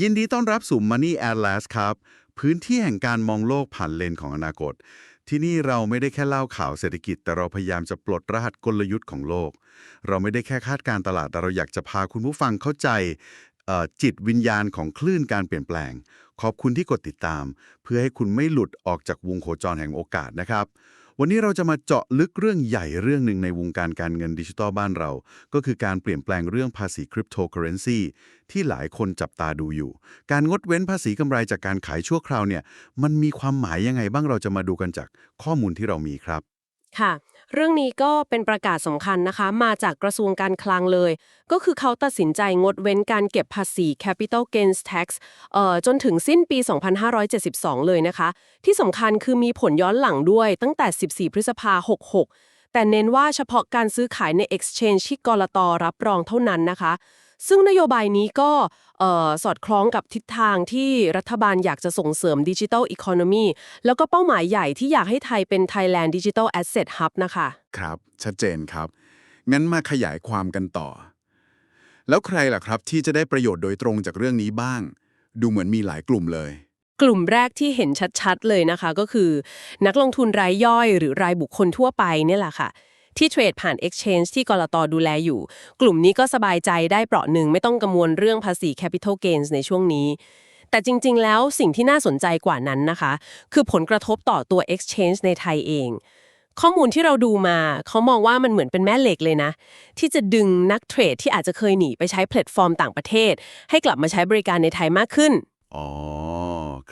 ยินดีต้อนรับสู่ Money Atlas ครับ พื้นที่แห่งการมองโลกผ่านเลนของอนาคต ที่นี่เราไม่ได้แค่เล่าข่าวเศรษฐกิจ แต่เราพยายามจะปลดรหัสกลยุทธ์ของโลก เราไม่ได้แค่คาดการตลาดแต่เราอยากจะพาคุณผู้ฟังเข้าใจจิตวิญญาณของคลื่นการเปลี่ยนแปลง ขอบคุณที่กดติดตาม เพื่อให้คุณไม่หลุดออกจากวงโคจรแห่งโอกาสนะครับ วันนี้เราจะมาเจาะลึกเรื่องใหญ่เรื่องหนึ่งในวงการการเงินดิจิทัลบ้านเรา ก็คือการเปลี่ยนแปลงเรื่องภาษีคริปโตเคอเรนซีที่หลายคนจับตาดูอยู่ การงดเว้นภาษีกำไรจากการขายชั่วคราวเนี่ย มันมีความหมายยังไงบ้างเราจะมาดูกันจากข้อมูลที่เรามีครับ ค่ะ เรื่องนี้ก็เป็นประกาศสำคัญนะคะ มาจากกระทรวงการคลังเลย ก็คือเขาตัดสินใจงดเว้นการเก็บภาษี capital gains tax เอ่อจนถึงสิ้นปี 2572 เลยนะคะ ที่สำคัญคือมีผลย้อนหลังด้วยตั้งแต่ 14 พฤษภา 66 แต่เน้นว่าเฉพาะการซื้อขายใน exchange ที่กรตรับรองเท่านั้นนะคะ ซึ่งนโยบายนี้ก็เอ่อสอดคล้องกับทิศทางที่รัฐบาลอยากจะส่งเสริมดิจิทัลอีโคโนมีแล้วก็เป้าหมายใหญ่ที่อยากให้ไทยเป็น Thailand Digital Asset Hub นะคะ ครับ ชัดเจนครับ งั้นมาขยายความกันต่อ แล้วใครล่ะครับที่จะได้ประโยชน์โดยตรงจากเรื่องนี้บ้าง ดูเหมือนมีหลายกลุ่มเลยกลุ่มแรกที่เห็นชัดๆ เลยนะคะก็คือ นักลงทุนรายย่อยหรือรายบุคคลทั่วไปเนี่ยแหละค่ะ ที่เทรดผ่าน Exchange ที่กรตดูแลอยู่ กลุ่มนี้ก็สบายใจได้เปราะหนึ่งไม่ต้องกังวลเรื่องภาษี Capital Gains ในช่วงนี้ แต่จริง ๆ แล้วสิ่งที่น่าสนใจกว่านั้นนะคะ คือผลกระทบต่อตัว Exchange ในไทยเองข้อมูลที่เราดูมาเขามองว่ามันเหมือนเป็นแม่เหล็กเลยนะ ที่จะดึงนักเทรดที่อาจจะเคยหนีไปใช้แพลตฟอร์มต่างประเทศ ให้กลับมาใช้บริการในไทยมากขึ้น อ๋อ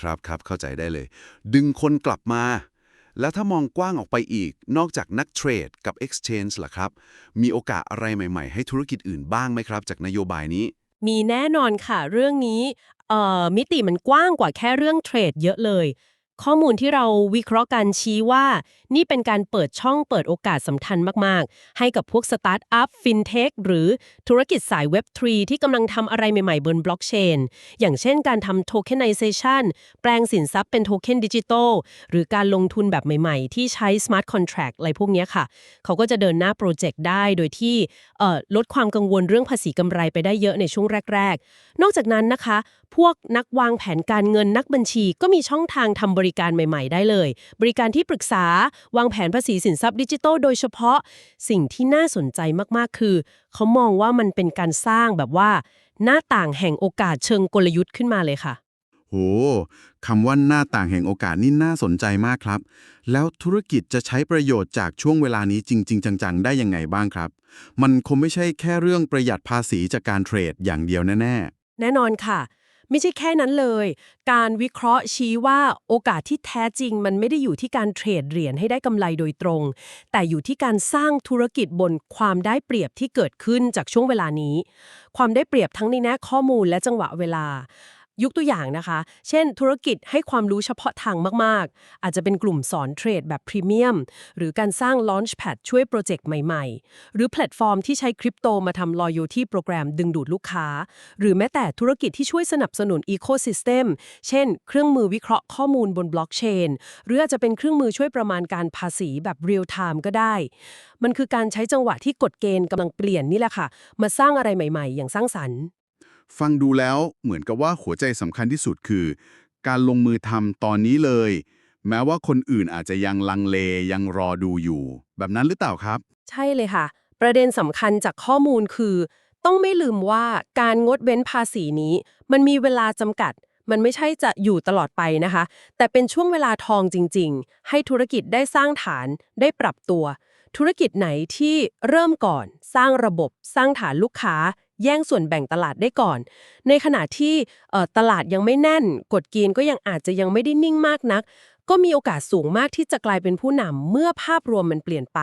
ครับครับเข้าใจได้เลย ดึงคนกลับมา แล้วถ้ามองกว้างออกไปอีก นอกจากนักเทรดกับ Exchange ล่ะครับ มีโอกาสอะไรใหม่ ๆ ให้ธุรกิจอื่นบ้างไหมครับ จากนโยบายนี้ มีแน่นอนค่ะ เรื่องนี้เอ่อมิติมันกว้างกว่าแค่เรื่องเทรดเยอะเลย ข้อมูลที่เราวิเคราะห์กันชี้ว่า นี่เป็นการเปิดช่องเปิดโอกาสสำคัญมาก ๆ ให้กับพวกสตาร์ทอัพฟินเทคหรือธุรกิจสาย Web3 ที่กำลังทำอะไรใหม่ ๆ บนบล็อกเชน อย่างเช่นการทำโทเคนไนเซชันแปลงสินทรัพย์เป็นโทเค็นดิจิตอลหรือการลงทุนแบบใหม่ ๆ ที่ใช้ Smart Contract อะไรพวกนี้ค่ะ เขาก็จะเดินหน้าโปรเจกต์ได้โดยที่ลดความกังวลเรื่องภาษีกำไรไปได้เยอะในช่วงแรก ๆ นอกจากนั้นนะคะ พวกนักวางแผนการเงินนักบัญชีก็มีช่องทางทำบริการใหม่ ๆ ได้เลย บริการที่ปรึกษาวางแผนภาษีสินทรัพย์ดิจิทัลโดยเฉพาะ สิ่งที่น่าสนใจมากๆ คือ เขามองว่ามันเป็นการสร้างแบบว่า หน้าต่างแห่งโอกาสเชิงกลยุทธ์ขึ้นมาเลยค่ะ โหคำว่าหน้าต่างแห่งโอกาสนี่น่าสนใจมากครับ แล้วธุรกิจจะใช้ประโยชน์จากช่วงเวลานี้จริง ๆ จัง ๆ ได้ยังไงบ้างครับ มันคงไม่ใช่แค่เรื่องประหยัดภาษีจากการเทรดอย่างเดียวแน่แน่นอนค่ะ ไม่ใช่แค่นั้นเลย การวิเคราะห์ชี้ว่าโอกาสที่แท้จริงมันไม่ได้อยู่ที่การเทรดเหรียญให้ได้กำไรโดยตรง แต่อยู่ที่การสร้างธุรกิจบนความได้เปรียบที่เกิดขึ้นจากช่วงเวลานี้ ความได้เปรียบทั้งในแง่ข้อมูลและจังหวะเวลา ยกตัวอย่างนะคะ เช่น ธุรกิจให้ความรู้เฉพาะทางมาก ๆ อาจจะเป็นกลุ่มสอนเทรดแบบพรีเมียม หรือการสร้าง Launchpad ช่วยโปรเจกต์ใหม่ ๆ หรือแพลตฟอร์มที่ใช้คริปโตมาทำ loyalty โปรแกรมดึงดูดลูกค้า หรือแม้แต่ธุรกิจที่ช่วยสนับสนุน Ecosystem เช่น เครื่องมือวิเคราะห์ข้อมูลบนบล็อกเชน หรืออาจจะเป็นเครื่องมือช่วยประมาณการภาษีแบบ real time ก็ได้ มันคือการใช้จังหวะที่กฎเกณฑ์กำลังเปลี่ยนนี่แหละค่ะ มาสร้างอะไรใหม่ ๆ อย่างสร้างสรรค์ ฟังดูแล้วเหมือนกับว่าหัวใจสำคัญที่สุดคือ การลงมือทำตอนนี้เลย แม้ว่าคนอื่นอาจจะยังลังเลยังรอดูอยู่ แบบนั้นหรือเปล่าครับ ใช่เลยค่ะ ประเด็นสำคัญจากข้อมูลคือ ต้องไม่ลืมว่าการงดเว้นภาษีนี้ มันมีเวลาจำกัด มันไม่ใช่จะอยู่ตลอดไปนะคะ แต่เป็นช่วงเวลาทองจริง ๆ ให้ธุรกิจได้สร้างฐานได้ปรับตัว ธุรกิจไหนที่เริ่มก่อน สร้างระบบ สร้างฐานลูกค้า แย่งส่วนแบ่งตลาดได้ก่อน ในขณะที่ตลาดยังไม่แน่น กฎเกณฑ์ก็ยังอาจจะยังไม่ได้นิ่งมากนัก ก็มีโอกาสสูงมากที่จะกลายเป็นผู้นำเมื่อภาพรวมมันเปลี่ยนไป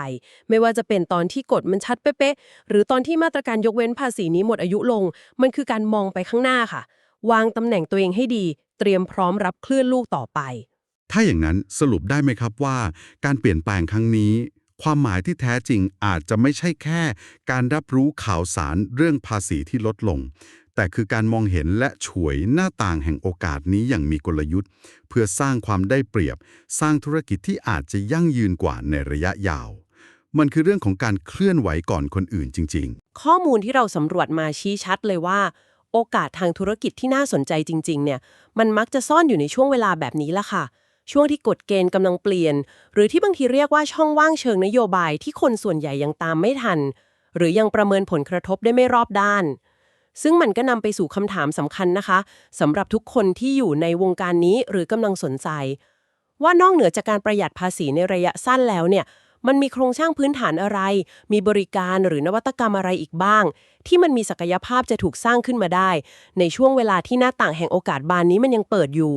ไม่ว่าจะเป็นตอนที่กฎมันชัดเป๊ะๆหรือตอนที่มาตรการยกเว้นภาษีนี้หมดอายุลง มันคือการมองไปข้างหน้าค่ะ วางตำแหน่งตัวเองให้ดี เตรียมพร้อมรับคลื่นลูกต่อไป ถ้าอย่างนั้นสรุปได้ไหมครับว่า การเปลี่ยนแปลงครั้งนี้ ความหมายที่แท้จริงอาจจะไม่ใช่แค่ การรับรู้ข่าวสารเรื่องภาษีที่ลดลง แต่คือการมองเห็นและฉวยหน้าต่างแห่งโอกาสนี้อย่างมีกลยุทธ์ เพื่อสร้างความได้เปรียบ สร้างธุรกิจที่อาจจะยั่งยืนกว่าในระยะยาว มันคือเรื่องของการเคลื่อนไหวก่อนคนอื่นจริง ๆ ข้อมูลที่เราสำรวจมาชี้ชัดเลยว่า โอกาสทางธุรกิจที่น่าสนใจจริง ๆ เนี่ย มันมักจะซ่อนอยู่ในช่วงเวลาแบบนี้ละค่ะ ช่วงที่กฎเกณฑ์กำลังเปลี่ยน หรือที่บางทีเรียกว่าช่องว่างเชิงนโยบายที่คนส่วนใหญ่ยังตามไม่ทัน หรือยังประเมินผลกระทบได้ไม่รอบด้าน ซึ่งมันก็นำไปสู่คำถามสำคัญนะคะสำหรับทุกคนที่อยู่ในวงการนี้หรือกำลังสนใจ ว่านอกเหนือจากการประหยัดภาษีในระยะสั้นแล้วเนี่ยมันมีโครงสร้างพื้นฐานอะไร มีบริการหรือนวัตกรรมอะไรอีกบ้าง ที่มันมีศักยภาพจะถูกสร้างขึ้นมาได้ ในช่วงเวลาที่หน้าต่างแห่งโอกาสบานนี้มันยังเปิดอยู่